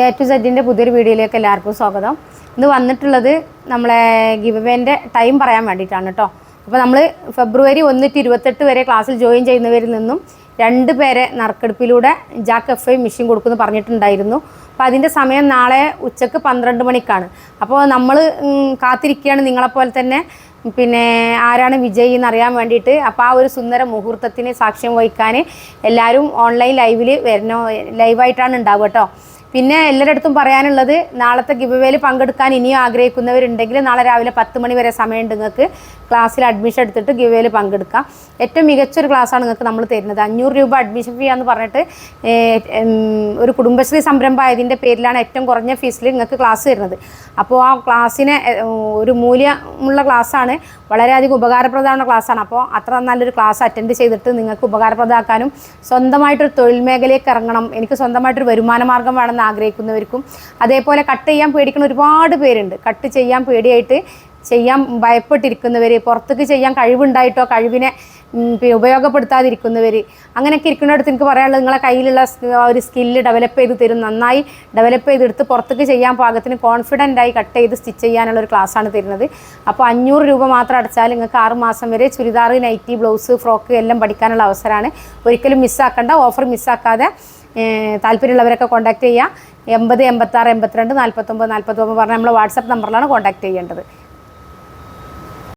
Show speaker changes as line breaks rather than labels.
A to സെറ്റിൻ്റെ പുതിയൊരു വീഡിയോയിലേക്ക് എല്ലാവർക്കും സ്വാഗതം ഇന്ന് വന്നിട്ടുള്ളത് നമ്മളെ ഗിബവേൻ്റെ ടൈം പറയാൻ വേണ്ടിയിട്ടാണ് കേട്ടോ അപ്പോൾ നമ്മൾ ഫെബ്രുവരി ഒന്നിട്ട് ഇരുപത്തെട്ട് വരെ ക്ലാസ്സിൽ ജോയിൻ ചെയ്യുന്നവരിൽ നിന്നും രണ്ട് പേരെ നറുക്കെടുപ്പിലൂടെ ജാക്ക് എഫ് ഐ മിഷൻ കൊടുക്കുമെന്ന് പറഞ്ഞിട്ടുണ്ടായിരുന്നു അപ്പോൾ അതിൻ്റെ സമയം നാളെ ഉച്ചക്ക് പന്ത്രണ്ട് മണിക്കാണ് അപ്പോൾ നമ്മൾ കാത്തിരിക്കുകയാണ് നിങ്ങളെപ്പോലെ തന്നെ പിന്നെ ആരാണ് വിജയി എന്നറിയാൻ വേണ്ടിയിട്ട് അപ്പോൾ ആ ഒരു സുന്ദര മുഹൂർത്തത്തിന് സാക്ഷ്യം വഹിക്കാൻ എല്ലാവരും ഓൺലൈൻ ലൈവിൽ വരണോ ലൈവായിട്ടാണ് ഉണ്ടാവുക കേട്ടോ പിന്നെ എല്ലായിടത്തും പറയാനുള്ളത് നാളത്തെ ഗിബവേയിൽ പങ്കെടുക്കാൻ ഇനിയും ആഗ്രഹിക്കുന്നവരുണ്ടെങ്കിൽ നാളെ രാവിലെ പത്ത് മണി വരെ സമയമുണ്ട് നിങ്ങൾക്ക് ക്ലാസ്സിൽ അഡ്മിഷൻ എടുത്തിട്ട് ഗിബവേയിൽ പങ്കെടുക്കാം ഏറ്റവും മികച്ചൊരു ക്ലാസ്സാണ് നിങ്ങൾക്ക് നമ്മൾ തരുന്നത് അഞ്ഞൂറ് രൂപ അഡ്മിഷൻ ഫീ എന്ന് പറഞ്ഞിട്ട് ഒരു കുടുംബശ്രീ സംരംഭം ആയതിൻ്റെ പേരിലാണ് ഏറ്റവും കുറഞ്ഞ ഫീസിൽ നിങ്ങൾക്ക് ക്ലാസ് തരുന്നത് അപ്പോൾ ആ ക്ലാസ്സിന് ഒരു മൂല്യമുള്ള ക്ലാസ്സാണ് വളരെയധികം ഉപകാരപ്രദമായ ക്ലാസ്സാണ് അപ്പോൾ അത്ര നല്ലൊരു ക്ലാസ് അറ്റൻഡ് ചെയ്തിട്ട് നിങ്ങൾക്ക് ഉപകാരപ്രദമാക്കാനും സ്വന്തമായിട്ടൊരു തൊഴിൽ മേഖലയിലേക്ക് ഇറങ്ങണം എനിക്ക് സ്വന്തമായിട്ടൊരു വരുമാന മാർഗം വേണം ചെയ്യണമെന്ന് ആഗ്രഹിക്കുന്നവർക്കും അതേപോലെ കട്ട് ചെയ്യാൻ പേടിക്കുന്ന ഒരുപാട് പേരുണ്ട് കട്ട് ചെയ്യാൻ പേടിയായിട്ട് ചെയ്യാൻ ഭയപ്പെട്ടിരിക്കുന്നവർ പുറത്തേക്ക് ചെയ്യാൻ കഴിവുണ്ടായിട്ടോ കഴിവിനെ ഉപയോഗപ്പെടുത്താതിരിക്കുന്നവർ അങ്ങനെയൊക്കെ ഇരിക്കുന്നിടത്ത് എനിക്ക് പറയാനുള്ളത് നിങ്ങളെ കയ്യിലുള്ള ഒരു സ്കില്ല് ഡെവലപ്പ് ചെയ്ത് തരും നന്നായി ഡെവലപ്പ് ചെയ്തെടുത്ത് പുറത്തേക്ക് ചെയ്യാൻ പാകത്തിന് കോൺഫിഡൻ്റ് ആയി കട്ട് ചെയ്ത് സ്റ്റിച്ച് ചെയ്യാനുള്ള ഒരു ക്ലാസ്സാണ് തരുന്നത് അപ്പോൾ അഞ്ഞൂറ് രൂപ മാത്രം അടച്ചാൽ നിങ്ങൾക്ക് ആറ് മാസം വരെ ചുരിദാർ നൈറ്റി ബ്ലൗസ് ഫ്രോക്ക് എല്ലാം പഠിക്കാനുള്ള അവസരമാണ് ഒരിക്കലും മിസ്സാക്കേണ്ട ഓഫർ മിസ്സാക്കാതെ താല്പര്യമുള്ളവരൊക്കെ കോൺടാക്ട് ചെയ്യുക എൺപത് എൺപത്താറ് എൺപത്തിരണ്ട് നാൽപ്പത്തൊമ്പത് നാൽപ്പത്തൊമ്പത് പറഞ്ഞാൽ നമ്മൾ വാട്സപ്പ് നമ്പറിലാണ് കോൺടാക്ട് ചെയ്യേണ്ടത്